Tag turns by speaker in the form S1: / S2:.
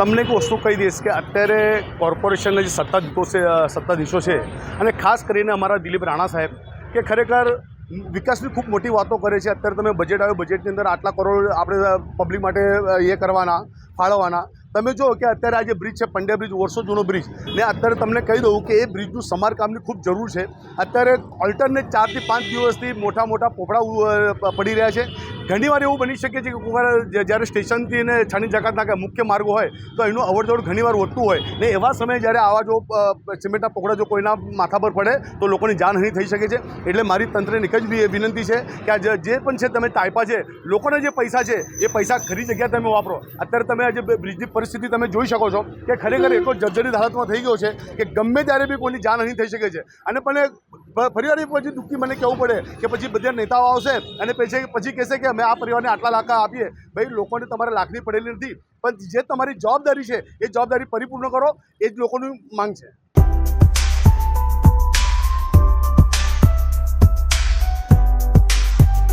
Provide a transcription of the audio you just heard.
S1: તમને એક વસ્તુ કહી દઈશ કે અત્યારે કોર્પોરેશનના જે સત્તાધીશો છે સત્તાધીશો છે, અને ખાસ કરીને અમારા દિલીપ રાણા સાહેબ, કે ખરેખર વિકાસની ખૂબ મોટી વાતો કરે છે. અત્યારે તમે બજેટ આવ્યું બજેટની અંદર આટલા કરોડ આપણે પબ્લિક માટે એ કરવાના, ફાળવવાના. તમે જો કે અત્યારે આ જે બ્રિજ છે, પંડ્યા બ્રિજ વર્ષો જૂનો બ્રિજ ને અત્યારે તમને કહી દઉં કે એ બ્રિજનું સમારકામની ખૂબ જરૂર છે. અત્યારે ઓલ્ટરનેટ ચારથી પાંચ દિવસથી મોટા મોટા પોપડા પડી રહ્યા છે. ઘણીવાર એવું બની શકે છે કે કોઈ જ્યારે સ્ટેશનથી અને છાણી જકાતના કે મુખ્ય માર્ગો હોય, તો એનું અવરજવર ઘણીવાર વધતું હોય. ને એવા સમયે જ્યારે આવા જો સિમેન્ટના પોકડા જો કોઈના માથા પર પડે, તો લોકોની જાનહાનિ થઈ શકે છે. એટલે મારી તંત્રને એક જ વિનંતી છે કે આ જે પણ છે તમે તાઇપા છે, લોકોને જે પૈસા છે, એ પૈસા ખરી જગ્યાએ તમે વાપરો. અત્યારે તમે આજે બ્રિજની પરિસ્થિતિ તમે જોઈ શકો છો કે ખરેખર એટલો જર્જરિત હાલતમાં થઈ ગયો છે કે ગમે ત્યારે બી કોઈની જાનહાનિ થઈ શકે છે. અને પણ ફ- ફરીવાર પછી દુઃખી મને કહેવું પડે કે પછી બધા નેતાઓ આવશે અને પછી પછી કહેશે કે અમે આ પરિવારને આટલા લાખ આપીએ. ભાઈ, લોકોને તમારે લાગણી પડેલી નથી. પણ જે તમારી જવાબદારી છે, એ જવાબદારી પરિપૂર્ણ કરો. એ જ લોકોની માંગ છે.